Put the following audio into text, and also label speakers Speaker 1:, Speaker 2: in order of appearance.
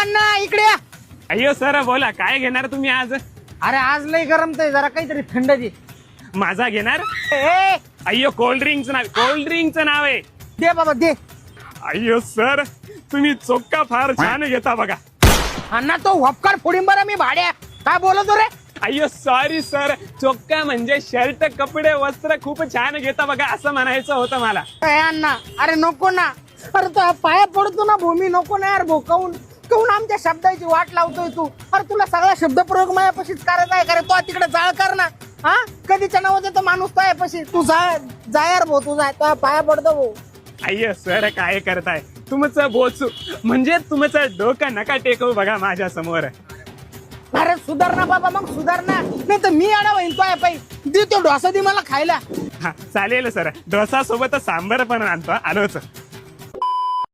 Speaker 1: अण्णा इकडे या.
Speaker 2: अय्यो सर बोला काय घेणार तुम्ही आज?
Speaker 1: अरे आज लय गरमतय जरा काहीतरी थंड दे.
Speaker 2: माझा घेणार?
Speaker 1: ए,
Speaker 2: अय्यो कोल्ड ड्रिंकचं नाव कोल्ड ड्रिंकचं नाव आहे.
Speaker 1: दे बाबा दे.
Speaker 2: अय्यो सर तुम्ही चोक्का फार छान घेता बघा.
Speaker 1: अण्णा तो वपकार फोडीन बरं मी भाड्या. काय बोलतो रे?
Speaker 2: अय्यो सॉरी सर चोक्का म्हणजे शर्ट कपडे वस्त्र खूप छान घेता बघा असं म्हणायचं होतं मला.
Speaker 1: ए, अण्णा अरे नको ना. अरे तो पाया पडतो ना भूमी नको ना यार भो काऊन काऊन आमच्या शब्दाची वाट लावतोय तू? अरे तुला सगळा शब्दप्रयोग मायापाशीच करायचा आहे का रे? तू तिकडे जाळ कर ना. हा? कधीच्या नाव तो माणूस तो यापाशी. तू जा जा यार भो तू जा. तो पाया पडतो भाऊ.
Speaker 2: अय्यो सर काय करताय? तुमचं बोचू. म्हणजे तुमचं डोकं नका टेकवू बघा माझ्यासमोर.
Speaker 1: अरे सुधार ना बाबा मग सुधार ना नाही तर मी आडा होईन तो आहे पायी दे तो डोसा दे मला खायला.
Speaker 2: हा चालेल सर. डोसा सोबत सांबर पण आणतो आलोच.